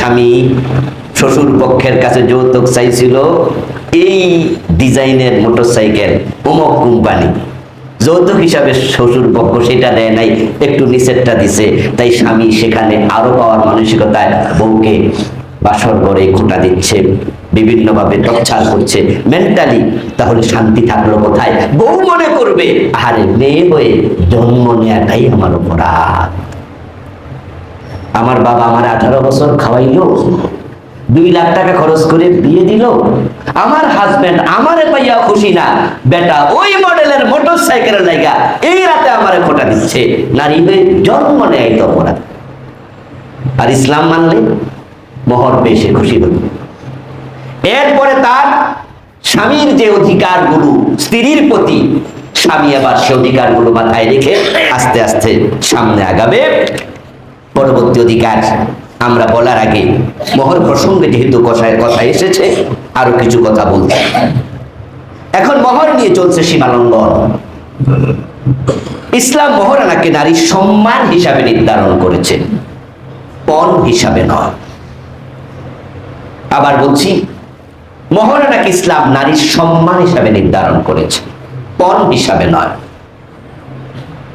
স্বামী শ্বশুর পক্ষের কাছে যৌতুক চাইছিল, এই ডিজাইনের মোটরসাইকেল অমুক কোম্পানি। যৌতুক হিসাবে শ্বশুর পক্ষ সেটা দেয় নাই, একটু নিচেরটা দিছে। তাই স্বামী সেখানে আরও পাওয়ার মানসিকতায় বউকে বাসর করে খোঁটা দিচ্ছে, বিভিন্নভাবে টর্চার করছে। মেন্টালি তাহলে শান্তি থাকল কোথায়? বউ মনে করবে আরে মেয়ে হয়ে জন্ম নেওয়াটাই আমার অপরাধ। আমার বাবা আমার আঠারো বছর খাওয়াইলো, দুই লাখ টাকা খরচ করে বিয়ে দিল। আমার হাজবেন্ড আমারে পাইয়া খুশি না। বেটা, ওই মডেলের মোটর সাইকেলের জায়গা এই রাতে আমারে খোটা দিচ্ছে। নারী হয়ে জন্ম নেয় তো অপরাধ। আর ইসলাম মানলে মোহর পেয়ে খুশি হতো এরপরে তার স্বামীর যে অধিকার অধিকারগুলো, স্ত্রীর প্রতি, স্বামী আবার সে অধিকারগুলো মাথায় রেখে আস্তে আস্তে সামনে আগাবে। পরবর্তী অধিকার আমরা বলার আগে মোহর প্রসঙ্গে যেহেতু কথায় কথা এসেছে, আরও কিছু কথা বলতে। এখন মোহর নিয়ে চলছে সীমালঙ্ঘন ইসলাম মহারানাকে নারীর সম্মান হিসাবে নির্ধারণ করেছে, পণ হিসাবে নয়। আবার বলছি, মহারানাকে ইসলাম নারীর সম্মান হিসাবে নির্ধারণ করেছে, পণ হিসাবে নয়।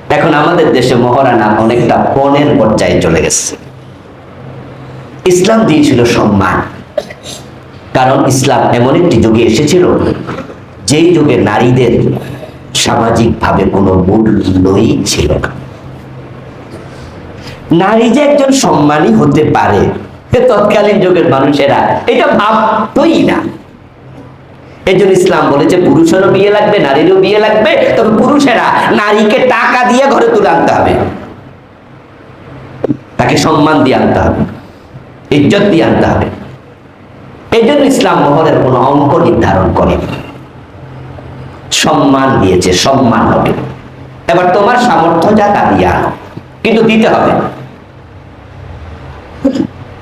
এখন আমাদের দেশে মহারানা অনেকটা পণের পর্যায়ে চলে গেছে। ইসলাম দিয়েছিল সম্মান। কারণ ইসলাম এমন একটি যুগে এসেছিল, যেই যুগে নারীদের সামাজিকভাবে কোনো মূল্যই ছিল না। নারী যে একজন সম্মানী হতে পারে তৎকালীন যুগের মানুষেরা এটা ভাবতই না। এই জন্য ইসলাম বলেছে পুরুষেরও বিয়ে লাগবে, নারীরও বিয়ে লাগবে, তবে পুরুষেরা নারীকে টাকা দিয়ে ঘরে তুলে আনতে হবে। তাকে সম্মান দিয়ে আনতে হবে, ইজ্জত দিয়ে আনতে হবে। এই জন্য ইসলাম মহরের কোনো অঙ্ক নির্ধারণ করে সম্মান দিয়েছে, সম্মান হবে। এবার তোমার সামর্থ্য যা তা দিয়ে আনো, কিন্তু দিতে হবে।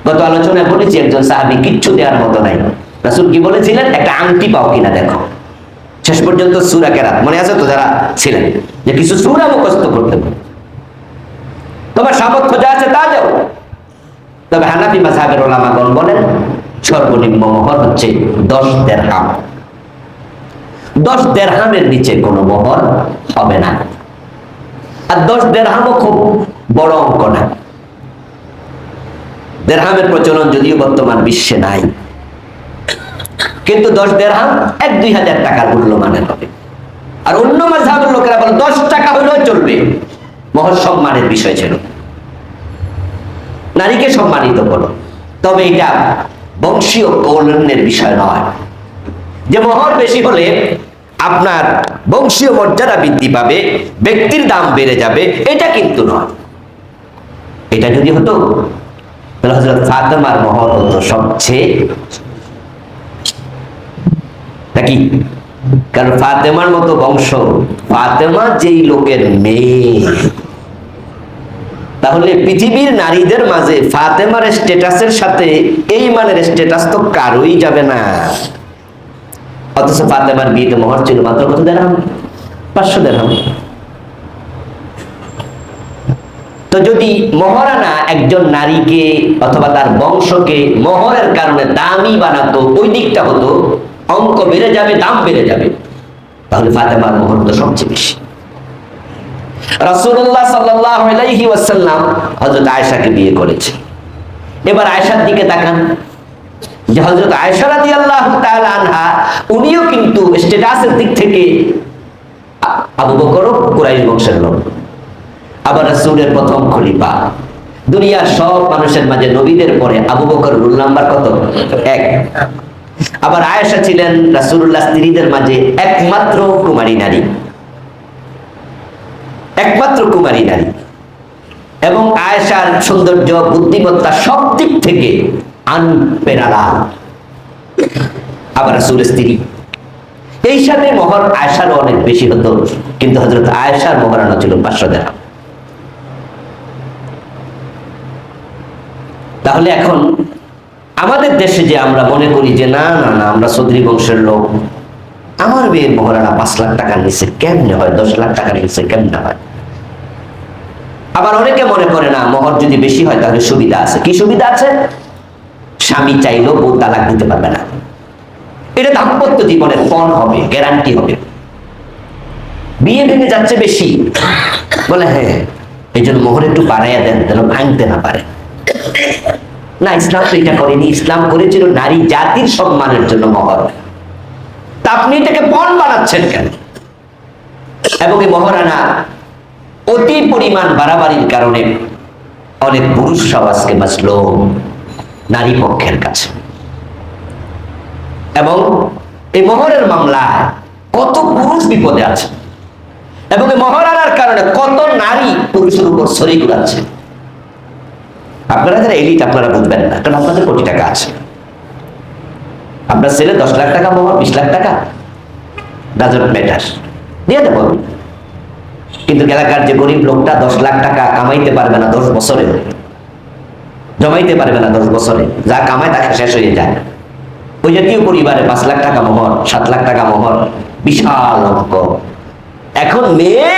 গত আলোচনায় বলেছি, একজন সাহাবি কিচ্ছু দেওয়ার মতো নাই। রাসুল কি বলেছিলেন? একটা আংটি পাও কিনা দেখো। শেষ পর্যন্ত সুরা কেরাত, মনে আছে তো যারা ছিলেন? যে কিছু সুরা মুখস্থ করতে হবে তোমার সামর্থ্য যা আছে তা দাও। তবে হানাফি মাসাহের ওলামাগণ বলেন, সর্বনিম্ন মোহর হচ্ছে দশ দেড়হাম। দশ দেড়হামের নিচে কোনো মোহর হবে না। আর দশ দেড়হামও খুব বড় অঙ্ক না। দেড়হামের প্রচলন যদিও বর্তমান বিশ্বে নাই। কিন্তু দশ দেড়হাম এক দুই হাজার টাকার মূল্যমানের হবে আর অন্য মাঝাবের লোকেরা বলে, দশ টাকা হলেও চলবে। মহর সম্মানের বিষয় ছিল। নারীকে সম্মানিত করো। তবে এটা বংশীয় কৌলন্যের বিষয় নয়। যে মোহর বেশি হলে আপনার বংশীয় মর্যাদা বৃদ্ধি পাবে, ব্যক্তির দাম বেড়ে যাবে, এটা কিন্তু নয়। এটা যদি হতো, তাহলে হজরত ফাতেমার মোহর হতো সবচেয়ে নাকি? কারণ ফাতেমার মতো বংশ, ফাতেমা যেই লোকের মেয়ে। তাহলে পৃথিবীর নারীদের মাঝে ফাতেমার স্ট্যাটাসের সাথে এই মানের স্ট্যাটাস তো কারোই যাবে না। অথচ ফাতেমার বিয়েতে মোহর ছিল, মাত্র কত দেড়হাম পাঁচশো দেড়হাম তো যদি মহারানা একজন নারীকে অথবা তার বংশকে মহরের কারণে দামি বানাতো, ওই দিকটা হতো অঙ্ক বেড়ে যাবে, দাম বেড়ে যাবে। তাহলে ফাতেমার মোহর তো সবচেয়ে বেশি। ওয়াসাল্লাম বিয়ে এবার দিকে তাকান। যে আনহা, উনিও কিন্তু দিক থেকে আবু বকরও কুরাইশ বংশের লোক। আবার রাসূলের প্রথম খলিফা। দুনিয়ার সব মানুষের মাঝে নবীদের পরে আবু বকর রুল নাম্বার কত? এক। আবার আয়েশা ছিলেন রাসূলুল্লাহ স্ত্রীদের মাঝে একমাত্র কুমারী নারী। একমাত্র কুমারী নারী। এবং আয়েশার সৌন্দর্য, বুদ্ধিমত্তা সব দিক থেকে আনপেরালা। আবার রাসূলের স্ত্রী। এই সাথে মোহর আয়েশারও অনেক বেশি হতো, কিন্তু হজরত আয়েশার মোহরানো ছিল পাঁচশো দেড় তাহলে এখন আমাদের দেশে যে আমরা মনে করি যে না না না, আমরা চৌধুরী বংশের লোক, আমার মেয়ের মহারানা পাঁচ লাখ টাকার নিচে কেমনে হয়? দশ লাখ টাকার নিচে কেমনে হয়? আবার অনেকে মনে করে না মোহর যদি বেশি হয় তাহলে সুবিধা আছে। কি সুবিধা আছে? স্বামী চাইলেও বউ তালাক দিতে পারবে না। এটা দাম্পত্য জীবনের পণ হবে গ্যারান্টি হবে। বিয়ে ভেঙে যাচ্ছে বেশি। বলে হ্যাঁ এই জন্য মোহর একটু বাড়াইয়া দেন, যেন ভাঙতে না পারে। না, ইসলাম তো এটা করেনি। ইসলাম করেছিল নারী জাতির সম্মানের জন্য মহর তা আপনি এটাকে পণ বানাচ্ছেন কেন? এবং এই মহারানা অতি পরিমাণ বাড়াবাড়ির কারণে অনেক পুরুষ আজকে বাঁচল নারী পক্ষের কাছে। এবং এই মহরের মামলায় কত পুরুষ বিপদে আছে। এবং এই মহারানার কারণে কত নারী পুরুষের উপর শরীর উড়াচ্ছে আপনারা যারা এলিট আপনারা বুঝবেন না, কারণ আপনাদের কোটি টাকা আছে। আপনার ছেলে দশ লাখ টাকা মোহর বিশ লাখ টাকা ডাজন্ট ম্যাটার দিয়ে দেবো। কিন্তু এলাকার যে গরিব লোকটা দশ লাখ টাকা কামাইতে পারবে না দশ বছরে, জমাইতে পারবে না দশ বছরে, যা কামায় তাকে শেষ হয়ে যায়। ওই জাতীয় পরিবারে পাঁচ লাখ টাকা মোহর, সাত লাখ টাকা মোহর, বিশাল অঙ্ক। এখন মেয়ে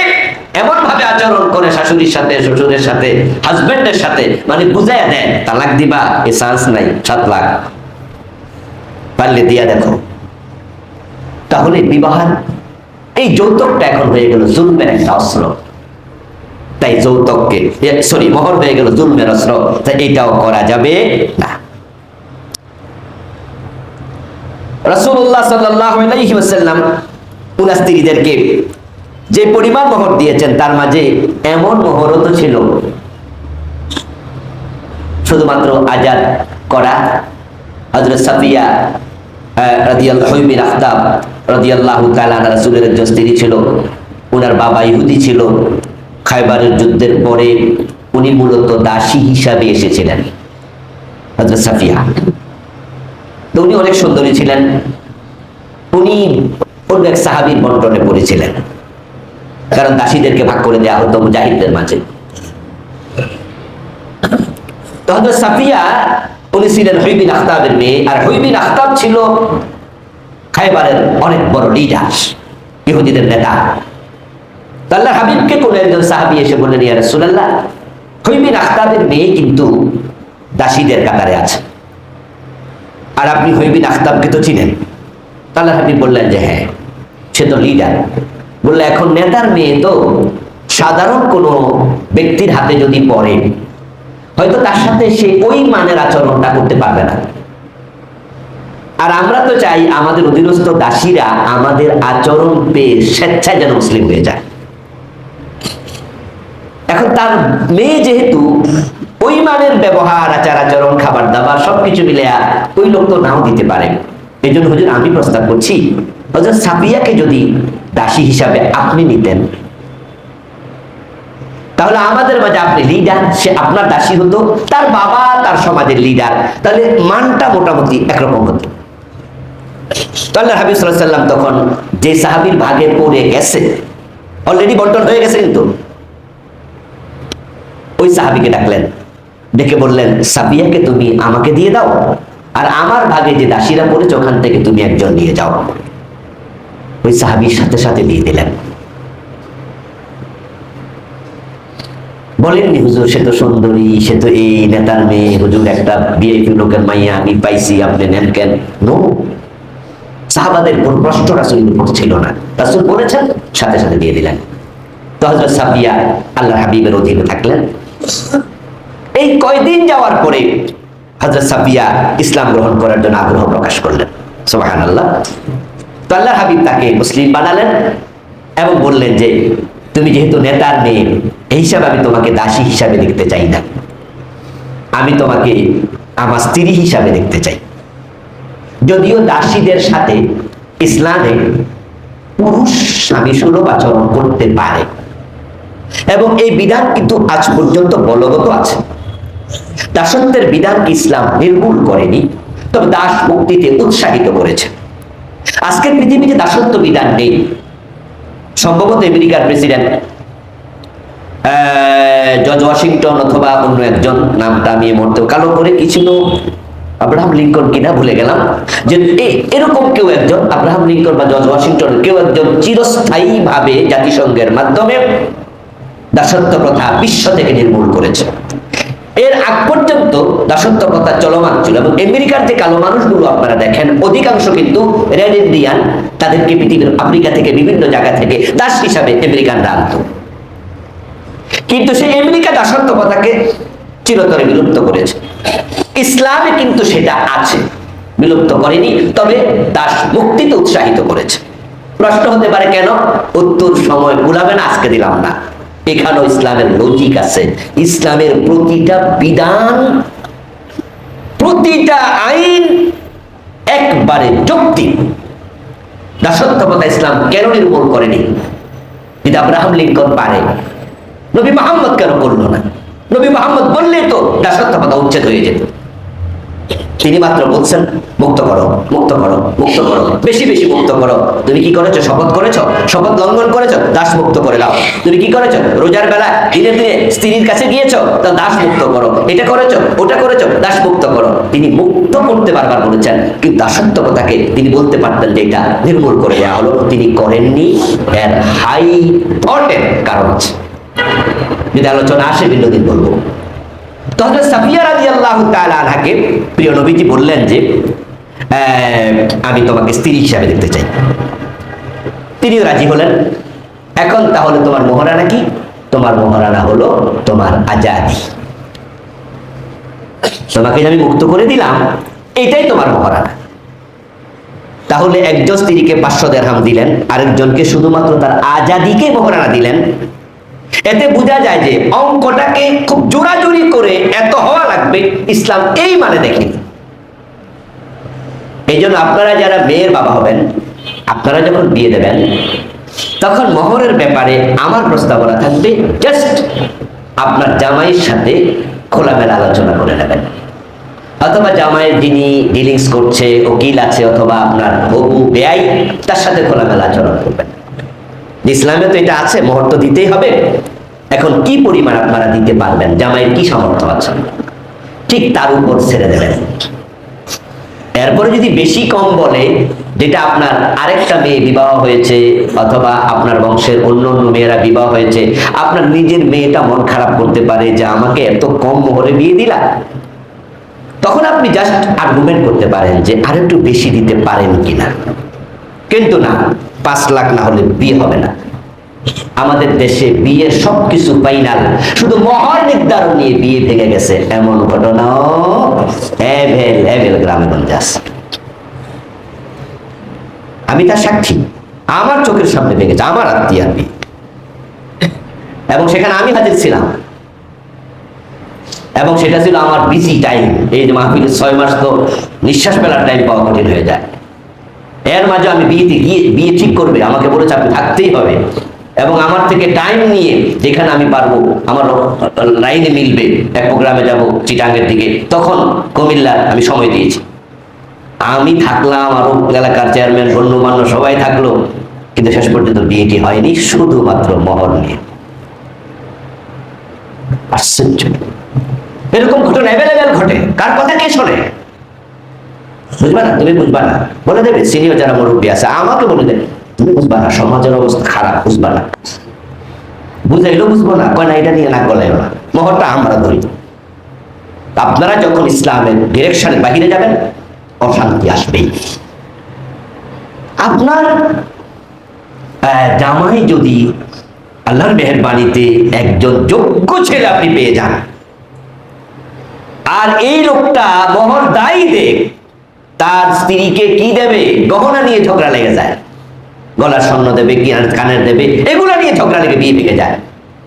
এমন ভাবে আচরণ করে শাশুড়ির সাথে, শ্বশুরের সাথে হাজবেন্ডের সাথে মানে বুঝাই দেন, তালাক দিবা, এ চান্স নাই, সাত লাখ। পারলে দিয়া দেখো। তাহলে বিবাহের এই যৌতুকটা এখন হয়ে গেল জুলমের একটা অস্ত্র। তাই যৌতুককে সরি মোহর হয়ে গেল জুলমের অস্ত্র তাই এটাও করা যাবে না। রাসূলুল্লাহ সাল্লাল্লাহু আলাইহি ওয়াসাল্লাম, উনার স্ত্রীদেরকে যে পরিমাণ মোহর দিয়েছেন, তার মাঝে এমন মোহরও তো ছিল। শুধুমাত্র আজাদ করা, হযরত সাফিয়া রাদিয়াল্লাহু বিন আখতাব রাদিয়াল্লাহু তাআলা রাসূলের একজন স্ত্রী ছিল। উনার বাবা ইহুদি ছিল। খায়বারের যুদ্ধের পরে উনি মূলত দাসী হিসাবে এসেছিলেন, হযরত সাফিয়া। উনি অনেক সুন্দরী ছিলেন। উনি অন্য এক সাহাবীর বন্টনে পড়েছিলেন। কারণ দাসীদেরকে ভাগ করে দেওয়া হতো মুজাহিদদের মাঝে। তো হযরত সাফিয়া, উনি ছিলেন হইবিন আখতাবের মেয়ে, আর হইবিন আখতাব ছিল খাইবারের অনেক বড় লিডার ইহুদিদের নেতা। হাবিবকে একজন সাহাবি এসে বললেন হইবিন আখতাবের মেয়ে কিন্তু দাসীদের কাতারে আছে। আর আপনি হইবিন আখতাবকে তো চিনেন। আল্লাহ হাবিব বললেন যে হ্যাঁ সে তো লিডার বললে, এখন নেতার মেয়ে তো সাধারণ কোনো ব্যক্তির হাতে যদি পড়ে, হয়তো তার সাথে সে ওই মানের আচরণটা করতে পারবে না। আর আমরা তো চাই আমাদের অধীনস্থ দাসীরা আমাদের আচরণ পেয়ে স্বেচ্ছায় যেন মুসলিম হয়ে যায়। এখন তার মেয়ে যেহেতু ওই মানের ব্যবহার, আচার, আচরণ, খাবার দাবার সবকিছু মিলে ওই লোক তো নাও দিতে পারে। এই জন্য হুজুর, আমি প্রস্তাব করছি হজর সাফিয়াকে যদি দাসী হিসাবে আপনি নিতেন, তাহলে আমাদের মাঝে আপনি লিডার সে আপনার দাসী হতো, তার বাবা তার সমাজের লিডার তাহলে মানটা মোটামুটি একরকম হতো। তো আল্লাহ হাবিব সাল্লাম তখন যে সাহাবির ভাগে পড়ে গেছে অলরেডি বন্টন হয়ে গেছে কিন্তু, ওই সাহাবিকে ডাকলেন, ডেকে বললেন সাবিয়াকে তুমি আমাকে দিয়ে দাও, আর আমার ভাগে যে দাসীরা পড়েছে ওখান থেকে তুমি একজন নিয়ে যাও। ওই সাহাবির সাথে সাথে দিয়ে দিলেন। বলেননি, হুজুর, সে তো সুন্দরী, সে তো এই নেতার মেয়ে। হুজুর, একটা বিএপি লোকের মাইয়া, আমি পাইছি, আপনি নেন কেন? নো। সাহাবাদের কোনো প্রশ্ন রাসুল ছিল না। রাসুল বলেছেন, সাথে সাথে দিয়ে দিলেন। তো হজরত আল্লাহ হাবিবের অধীনে থাকলেন। এই কয়দিন যাওয়ার পরে হজরত ইসলাম গ্রহণ করার জন্য আগ্রহ প্রকাশ করলেন। আল্লাহ তো আল্লাহ হাবিব তাকে মুসলিম বানালেন এবং বললেন যে, তুমি যেহেতু নেতার মেয়ে, এই হিসাবে আমি তোমাকে দাসী হিসাবে দেখতে চাই না। আমি তোমাকে আমার স্ত্রী হিসাবে দেখতে চাই। যদিও দাসীদের সাথে ইসলামে পুরুষ স্বামী সুলভ আচরণ করতে পারে। এবং এই বিধান কিন্তু আজ পর্যন্ত বলগত আছে। দাসত্বের বিধান ইসলাম নির্মূল করেনি, তবে দাস মুক্তিতে উৎসাহিত করেছে। আজকের পৃথিবীতে দাসত্ব বিধান নেই। সম্ভবত আমেরিকার প্রেসিডেন্ট জর্জ ওয়াশিংটন অথবা অন্য একজন নামটা আমি এই মুহূর্তে কালো করে কি ছিল আব্রাহাম লিঙ্কন কিনা ভুলে গেলাম, যে এরকম কেউ একজন, আব্রাহাম লিঙ্কন বা জর্জ ওয়াশিংটন কেউ একজন চিরস্থায়ী ভাবে জাতিসংঘের মাধ্যমে দাসত্ব প্রথা বিশ্ব থেকে নির্মূল করেছে। এর আগ পর্যন্ত দাসত্ব প্রথা চলমান ছিল এবং আমেরিকার যে কালো মানুষগুলো আপনারা দেখেন, অধিকাংশ কিন্তু রেড ইন্ডিয়ান, তাদেরকে পৃথিবীর আফ্রিকা থেকে বিভিন্ন জায়গা থেকে দাস হিসাবে আমেরিকানরা আনত কিন্তু সেই আমেরিকা দাসত্ব প্রথাকে চিরতরে বিলুপ্ত করেছে। ইসলামে কিন্তু সেটা আছে, বিলুপ্ত করেনি, তবে দাস মুক্তিতে উৎসাহিত করেছে। প্রশ্ন হতে পারে কেন? উত্তর সময় গুলাবে আজকে দিলাম না। এখানেও ইসলামের লজিক আছে। ইসলামের প্রতিটা বিধান, প্রতিটা আইন একবারে যুক্তি দাসত্বতা ইসলাম কেন নির্মূল করেনি? কিন্তু আব্রাহাম লিঙ্কন পারে। নবী মোহাম্মদ কেন করল না? নবী মোহাম্মদ বললে তো দাসত্বতা উচ্ছেদ হয়ে যেত। তিনি মাত্র বলছেন, মুক্ত করো মুক্ত করো মুক্ত করো। বেশি বেশি মুক্ত করো। তুমি কি করেছ? শপথ করেছ? শপথ লঙ্ঘন করেছ? দাস মুক্ত করে দাও তুমি কি করেছ? রোজার বেলা দিনে দিনে স্ত্রীর কাছে গিয়েছো? তা দাস মুক্ত করো। এটা করেছ? ওটা করেছ? দাস মুক্ত করো। তিনি মুক্ত করতে বারবার বলেছেন, কিন্তু দাসত্বতাকে তিনি বলতে পারতেন যে এটা নির্মূল করে দেওয়া হলো। তিনি করেননি। এর হাই ইম্পর্টেন্ট কারণ আছে যদি আলোচনা আসে, ভিন্ন দিন বলব। তো সাফিয়া রাদিয়াল্লাহু তাআলা আনহাকে প্রিয় নবীজি বললেন যে আমি তোমাকে স্ত্রী হিসাবে দেখতে চাই। তিনিও রাজি হলেন। এখন তাহলে তোমার মহারানা কি? তোমার মহারানা হলো তোমার আজাদি। তোমাকে আমি মুক্ত করে দিলাম, এটাই তোমার মহারানা। তাহলে একজন স্ত্রীকে পাঁচশো দেড়হাম দিলেন, আরেকজনকে শুধুমাত্র তার আজাদিকে মহারানা দিলেন। এতে বোঝা যায় যে অঙ্কটাকে খুব জোরাজুরি করে এত হওয়া লাগবে, ইসলাম এই মানে দেখেনি এই জন্য আপনারা যারা মেয়ের বাবা হবেন, আপনারা যখন বিয়ে দেবেন, তখন মোহরের ব্যাপারে আমার প্রস্তাবনা থাকবে জাস্ট আপনার জামাইয়ের সাথে খোলামেলা আলোচনা করে নেবেন। অথবা জামাইয়ের যিনি ডিলিংস করছে, উকিল আছে, অথবা আপনার হবু বেয়াই তার সাথে খোলামেলা আচরণ করবেন। ইসলামে তো এটা আছে মোহর তো দিতেই হবে। এখন কি পরিমাণ আপনারা দিতে পারবেন? জামাইয়ের কি সামর্থ্য আছে? ঠিক তার উপর ছেড়ে দেবেন। এরপরে যদি বেশি কম বলে, যেটা আপনার আরেকটা মেয়ে বিবাহ হয়েছে, অথবা আপনার বংশের অন্য অন্য মেয়েরা বিবাহ হয়েছে, আপনার নিজের মেয়েটা মন খারাপ করতে পারে যে আমাকে এত কম মোহরে বিয়ে দিলা। তখন আপনি জাস্ট আর্গুমেন্ট করতে পারেন যে আরেকটু বেশি দিতে পারেন কিনা। কিন্তু না পাঁচ লাখ না হলে বিয়ে হবে না। আমাদের দেশে বিয়ের সবকিছু ফাইনাল শুধু মহর নির্ধারণ নিয়ে বিয়ে ভেঙে গেছে। এমন আছে। আমি তার সাক্ষী। আমার চোখের সামনে ভেঙেছে আমার আত্মীয়ার বিয়ে। এবং সেখানে আমি হাজির ছিলাম। এবং সেটা ছিল আমার বিজি টাইম এই যে মাহফিলের ছয় মাস তো নিঃশ্বাস ফেলার টাইম পাওয়া কঠিন হয়ে যায়। এর মাঝে আমি বিয়েতে গিয়ে, বিয়ে ঠিক করবে, আমাকে বলেছে আপনি থাকতেই হবে। এবং আমার থেকে টাইম নিয়ে যেখানে আমি পারব, আমার লাইনে মিলবে, এক প্রোগ্রামে যাব চিটাঙ্গের দিকে। তখন কুমিল্লা আমি সময় দিয়েছি। আমি থাকলাম, আরও এলাকার চেয়ারম্যান গণ্যমান্য সবাই থাকল। কিন্তু শেষ পর্যন্ত বিয়েটি হয়নি, শুধুমাত্র মহর নিয়ে। আশ্চর্য। এরকম ঘটনা অ্যাভেলেবেল ঘটে। কার কথা কে শোনে? বুঝবা না তুমি বুঝবা না বলে দেবে, সিনিয়র যারা মুরব্বী আছে, আমাকে বলে দেবে, তুমি বুঝবা না সমাজের অবস্থা খারাপ বুঝবা না বুঝব না, কয় না, এটা নিয়ে না না। মহরটা আমরা ধরি। আপনারা যখন ইসলামের ডিরেকশনের বাহিরে যাবেন, অশান্তি আসবেই। আপনার জামাই যদি আল্লাহর মেহরবানিতে একজন যোগ্য ছেলে আপনি পেয়ে যান, আর এই লোকটা মহর দায়ী দেখ তার স্ত্রীকে কি দেবে? গহনা নিয়ে ঝগড়া লেগে যায়। গলার স্বর্ণ দেবে কি কানের দেবে, এগুলো নিয়ে ঝগড়া লেগে বিয়ে ভেঙে যায়।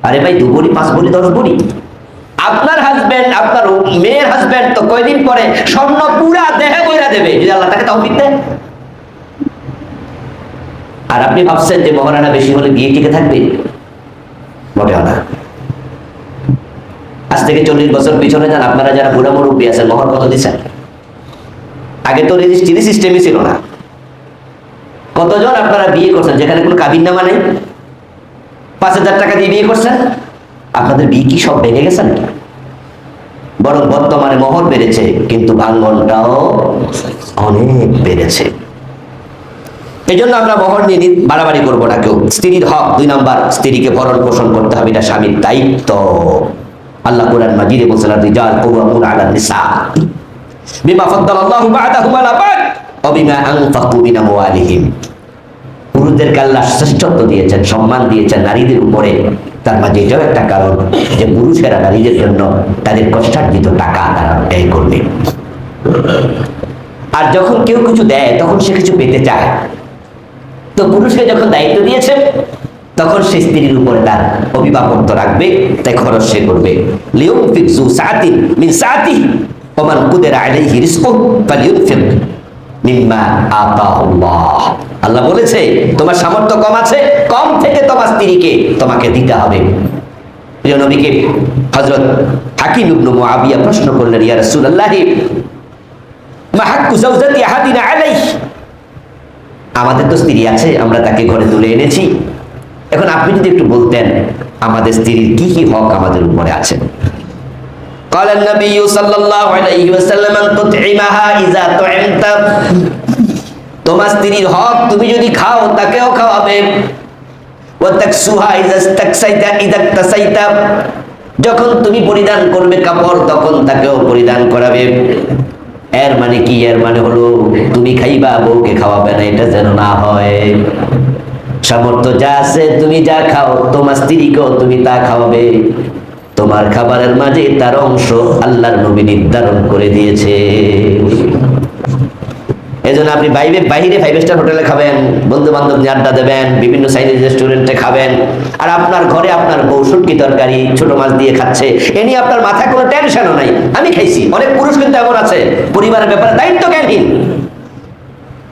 আরে ভাই, দু পাঁচ বড়ি দশ বড়ি আপনার হাজবেন্ড আপনার মেয়ের হাজবেন্ড তো কয়দিন পরে স্বর্ণ পুরা দেহে বইরা দেবে? যদি আল্লাহ তাকে তহবিল দেয় আর আপনি ভাবছেন যে মহারানা বেশি হলে বিয়ে টিকে থাকবে? মোটেও না। আজ থেকে চল্লিশ বছর পিছনে যান, আপনারা যারা বুড়া মুরব্বী আছেন, মহর কত দিচ্ছেন? আগে তো রেজিস্ট্রি সিস্টেমই ছিল না। কতজন আপনারা বিয়ে করছেন? যেখানে কোনো কাবিন নামা নেই? পাঁচ হাজার টাকা দিয়ে বিয়ে করছেন? আপনাদের বিয়ে কি সব ভেঙে গেছে নাকি? বরং বর্তমানে মহর বেড়েছে, কিন্তু ভাঙ্গনটাও অনেক বেড়েছে। এই জন্য আমরা মহর নিয়ে বাড়াবাড়ি করব না কেউ। স্ত্রীর হক, দুই নাম্বার, স্ত্রীকে ভরণ পোষণ করতে হবে, এটা স্বামীর দায়িত্ব। আল্লাহ কোরআন মাজিদে বলছেন রিজাল কওয়ামুন আলা নিসা। বিমা ফাদ্দালাল্লাহু বা'দাহুম আলা বা'দ ওয়া বিমা আনফাকু মিন আমওয়ালিহিম পুরুষদেরকে আল্লাহ শ্রেষ্ঠত্ব দিয়েছেন, সম্মান দিয়েছেন নারীদের উপরে। তার মাঝে এটাও একটা কারণ যে পুরুষেরা নারীদের জন্য তাদের কষ্টার্জিত টাকা তারা ব্যয় করবে। আর যখন কেউ কিছু দেয়, তখন সে কিছু পেতে চায়। তো পুরুষকে যখন দায়িত্ব দিয়েছে, তখন সে স্ত্রীর উপরে তার অভিভাবকত্ব রাখবে, তাই খরচ সে করবে। লিউনফিক যু সাআতিন মিন সাআতিহি। ওয়া কুদের আলাইহি রিজকুহু ফালিউনফিক মিম্মা আতাহুল্লাহ আল্লাহ বলেছে, তোমার সামর্থ্য কম আছে, কম থেকে তোমার স্ত্রীকে তোমাকে দিতে হবে। প্রিয় নবীকে হযরত হাকিম ইবনে মুআবিয়া প্রশ্ন করলেন, ইয়া রাসূলুল্লাহ মা হাক্কু যাওজাতি আহাদিনা আলাইহি? আমাদের তো স্ত্রী আছে, আমরা তাকে ঘরে তুলে এনেছি। এখন আপনি যদি একটু বলতেন, আমাদের স্ত্রীর কি কি হক আমাদের উপরে আছে? قال النبي صلى الله عليه وسلم ان تطعمها اذا طعمت তোমার স্ত্রীর হক তুমি যদি খাও তাকেও খাওয়াবে ওয়াতাকসুহা ইযা ইস্তাকসাইতা ইযা তাসাইতা যখন তুমি পরিধান করবে কাপড় তখন তাকেও পরিধান করাবে এর মানে কি এর মানে হলো তুমি খাইবা বউকে খাওয়াবে না এটা যেন না হয় সামর্থ্য যা আছে তুমি যা খাও তোমার স্ত্রীকেও তুমি তা খাওয়াবে তোমার খাবারের মাঝে তার অংশ আল্লাহর নবী নির্ধারণ করে দিয়েছে। এই জন্য আপনি বাইরে বাইরে ফাইভ স্টার হোটেলে খাবেন বন্ধু বান্ধব আড্ডা দেবেন, বিভিন্ন রেস্টুরেন্টে খাবেন, আর আপনার ঘরে আপনার তরকারি ছোট মাছ দিয়ে খাচ্ছে, এ নিয়ে আপনার মাথায় কোনো টেনশনও নাই। আমি খাইছি, অনেক পুরুষ কিন্তু এমন আছে, পরিবারের ব্যাপারে দায়িত্ব জ্ঞানহীন।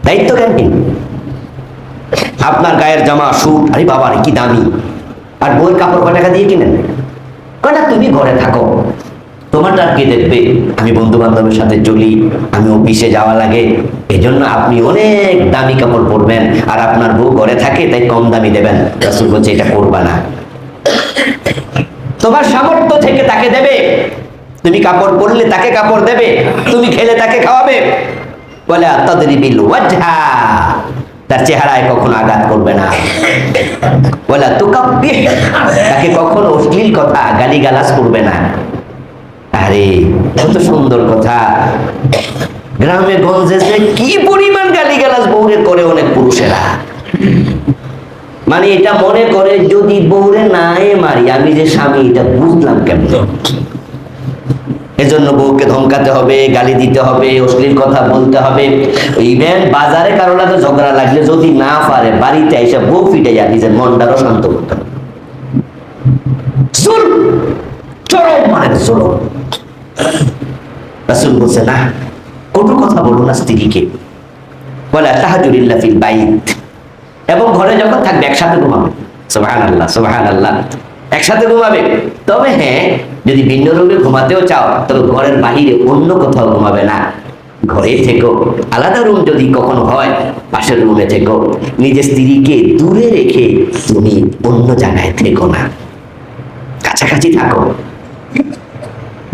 দায়িত্ব জ্ঞানহীন। আপনার গায়ের জামা স্যুট আরে বাবা কি দামি। আর বই, কাপড় কয় টাকা দিয়ে কিনেন? না তুমি ঘরে থাকো। তোমারটা কে দেখবে আমি বন্ধু বান্ধবের সাথে চলি, আমি অফিসে যাওয়া লাগে। এই জন্য আপনি অনেক দামি কাপড় পরবেন আর আপনার বউ ঘরে থাকে, তাই কম দামি দেবেন। রাসূল বলছে, এটা করবা না। তোমার সামর্থ্য থেকে তাকে দেবে। তুমি কাপড় পরলে তাকে কাপড় দেবে, তুমি খেলে তাকে খাওয়াবে। বলে তদরিবিল ওয়াজহা। তার চেহারায় কখনো আঘাত করবে না। বলে তুকাব্বি তাকে কখনো অশ্লীল কথা, গালিগালাজ করবে না? আরে, কত সুন্দর কথা। গ্রামে, গঞ্জে যে কি পরিমাণ গালিগালাজ বউরে করে অনেক পুরুষেরা। মানে এটা মনে করে, যদি বউরে নাই মারি, আমি যে স্বামী, এটা বুঝলাম কেমন? এজন্য বউকে ধমকাতে হবে, গালি দিতে হবে, অশ্লীল কথা বলতে হবে। ইভেন বাজারে কারও লাগে ঝগড়া লাগলে যদি না পারে, বাড়িতে এসে বউ ফিটে যায় নিজের মনটারও শান্ত করতে চরম মানে জুলম। রাসূল বলছে, না কথা বলো না স্ত্রীকে। বলে ফিল বাইত। এবং ঘরে যখন থাকবে, একসাথে ঘুমাবে। সোবাহান আল্লাহ সোবাহান আল্লাহ একসাথে ঘুমাবে। তবে হ্যাঁ যদি ভিন্ন রুমে ঘুমাতেও চাও, তবে ঘরের বাহিরে অন্য কোথাও ঘুমাবে না। ঘরে থেকো। আলাদা রুম যদি কখনো হয়, পাশের রুমে থেকো। নিজের স্ত্রীকে দূরে রেখে তুমি অন্য জায়গায় থেকো না। কাছাকাছি থাকো।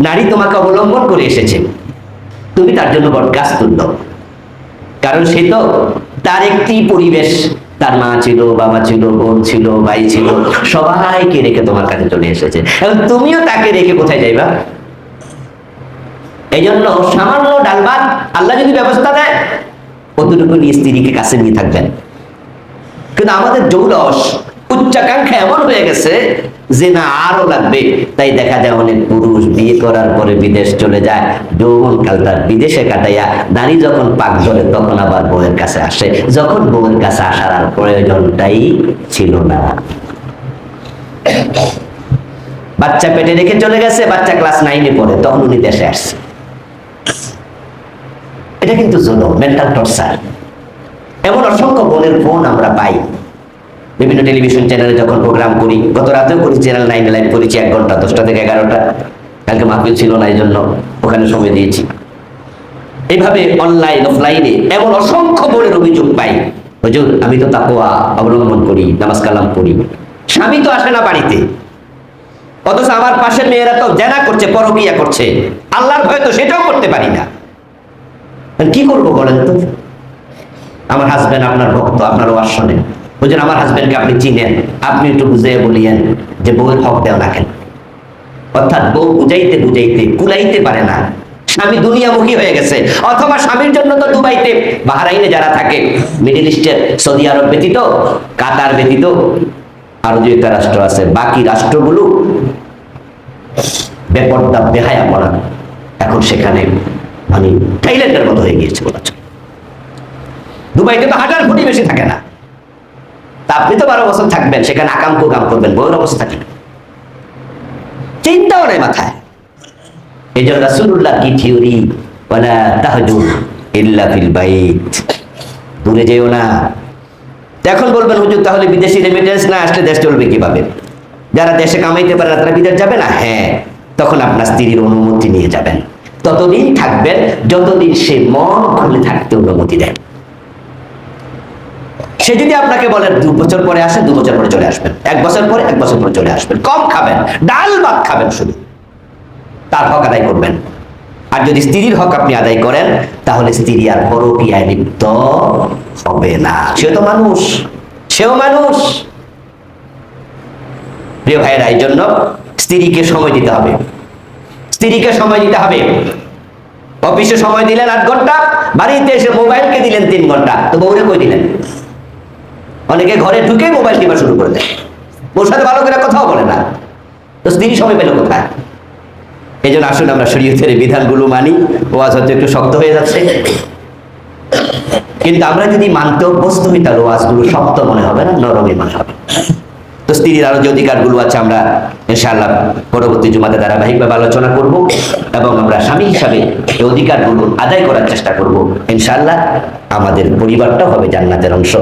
নারী তোমাকে অবলম্বন করে এসেছে। তুমি তার জন্য বরগাছ তুলল। কারণ সে তো তার একটি পরিবেশ। তার মা ছিল, বাবা ছিল, বোন ছিল, ভাই ছিল, সবাইকে রেখে তোমার কাছে চলে এসেছে। এবং তুমিও তাকে রেখে কোথায় যাইবা? এই জন্য সামান্য ডাল ভাত আল্লাহ যদি ব্যবস্থা দেয় অতটুকু নিয়ে স্ত্রীকে কাছে নিয়ে থাকবেন। কিন্তু আমাদের জৌলস উচ্চাকাঙ্ক্ষা এমন হয়ে গেছে যে না আরও লাগবে। তাই দেখা যায় অনেক পুরুষ বিয়ে করার পরে বিদেশ চলে যায়, যৌবন কাল তার বিদেশে কাটাইয়া নারী যখন পাক ধরে তখন আবার বউয়ের কাছে আসে। যখন বউয়ের কাছে আসার আর প্রয়োজনটাই ছিল না। বাচ্চা পেটে রেখে চলে গেছে, বাচ্চা ক্লাস নাইনে পড়ে, তখন উনি দেশে আসছে। এটা কিন্তু জুলুম মেন্টাল টর্চার এমন অসংখ্য বোনের ফোন আমরা পাই। বিভিন্ন টেলিভিশন চ্যানেলে যখন প্রোগ্রাম করি, গত রাতেও করি চ্যানেল নাইন লাইভ করেছি এক ঘণ্টা, দশটা থেকে এগারোটা। কালকে মাহফিল ছিল না এই জন্য ওখানে সময় দিয়েছি। এইভাবে অনলাইন অফলাইনে এমন অসংখ্য বোনের অভিযোগ পাই। হুজুর, আমি তো তাকোয়া অবলম্বন করি, নামাজ কালাম পড়ি। স্বামী তো আসে না বাড়িতে। অথচ আমার পাশের মেয়েরা তো জেনা করছে, পরকিয়া করছে। আল্লাহর ভয় তো সেটাও করতে পারি না। কি করব বলেন তো? আমার হাজবেন্ড আপনার ভক্ত, আপনার ওয়াজ শোনেন। বুঝলেন আমার হাজবেন্ডকে আপনি চিনেন। আপনি একটু বুঝিয়ে বলিয়েন যে বউয়ের হক দেও না। কেন অর্থাৎ বউ বুঝাইতে বুঝাইতে, কুলাইতে পারে না। স্বামী দুনিয়ামুখী হয়ে গেছে। অথবা স্বামীর জন্য তো দুবাইতে বাহারাইনে যারা থাকে, মিডিল ইস্টের, সৌদি আরব ব্যতীত, কাতার ব্যতীত, আরও যে রাষ্ট্র আছে, বাকি রাষ্ট্রগুলো বেপর্দা, বেহায়া পড়া এখন সেখানে মানে থাইল্যান্ডের মতো হয়ে গিয়েছে বলা দুবাইতে তো হাজার কোটি বেশি থাকে না। আপনি তো বারো বছর থাকবেন, সেখানে আকাম কুকাম করবেন বউর অবস্থা কি? চিন্তাও নেই মাথায়। এই জন্য রাসুল্লাহ কি থিওরি ওয়ালা তাহজুর ইল্লা ফিল বাইত। দূরে যেও না। এখন বলবেন, হুজুর, তাহলে বিদেশি রেমিটেন্স না আসলে দেশ চলবে কীভাবে? যারা দেশে কামাইতে পারে না, তারা বিদেশ যাবে না? হ্যাঁ তখন আপনার স্ত্রীর অনুমতি নিয়ে যাবেন। ততদিন থাকবেন, যতদিন সে মন খুলে থাকতে অনুমতি দেন। সে যদি আপনাকে বলে দু বছর পরে আসে দু বছর পরে চলে আসবেন। এক বছর পরে, এক বছর পরে চলে আসবেন। কম খাবেন, ডাল ভাত খাবেন শুধু। তার হক আদায় করবেন। আর যদি স্ত্রীর হক আপনি আদায় করেন, তাহলে স্ত্রী আর পরকীয়ায় লিপ্ত হবে না। সে তো মানুষ, সেও মানুষ। প্রিয় ভাইয়েরা, এই জন্য স্ত্রীকে সময় দিতে হবে। স্ত্রীকে সময় দিতে হবে। অফিসে সময় দিলেন আট ঘণ্টা, বাড়িতে এসে মোবাইলকে দিলেন তিন ঘণ্টা। তো বউরে কই দিলেন? অনেকে ঘরে ঢুকে মোবাইল টিপা শুরু করে দেয়। ওর সাথে ভালো করে কথাও বলে না। তো স্ত্রী সময় পেল কোথায়? এই জন্য আসুন আমরা শরীয়তের বিধানগুলো মানি। ওয়াজ হয়তো একটু শক্ত হয়ে যাচ্ছে। কিন্তু আমরা যদি মানতে অভ্যস্ত হই তাহলে ওয়াজগুলো শক্ত মনে হবে না নরমই মনে হবে। তো স্ত্রীর আরও যে অধিকারগুলো আছে আমরা ইনশাআল্লাহ পরবর্তী জুমাতে ধারাবাহিকভাবে আলোচনা করব এবং আমরা স্বামী হিসাবে এই অধিকারগুলো আদায় করার চেষ্টা করব। ইনশাআল্লাহ আমাদের পরিবারটাও হবে জান্নাতের অংশ।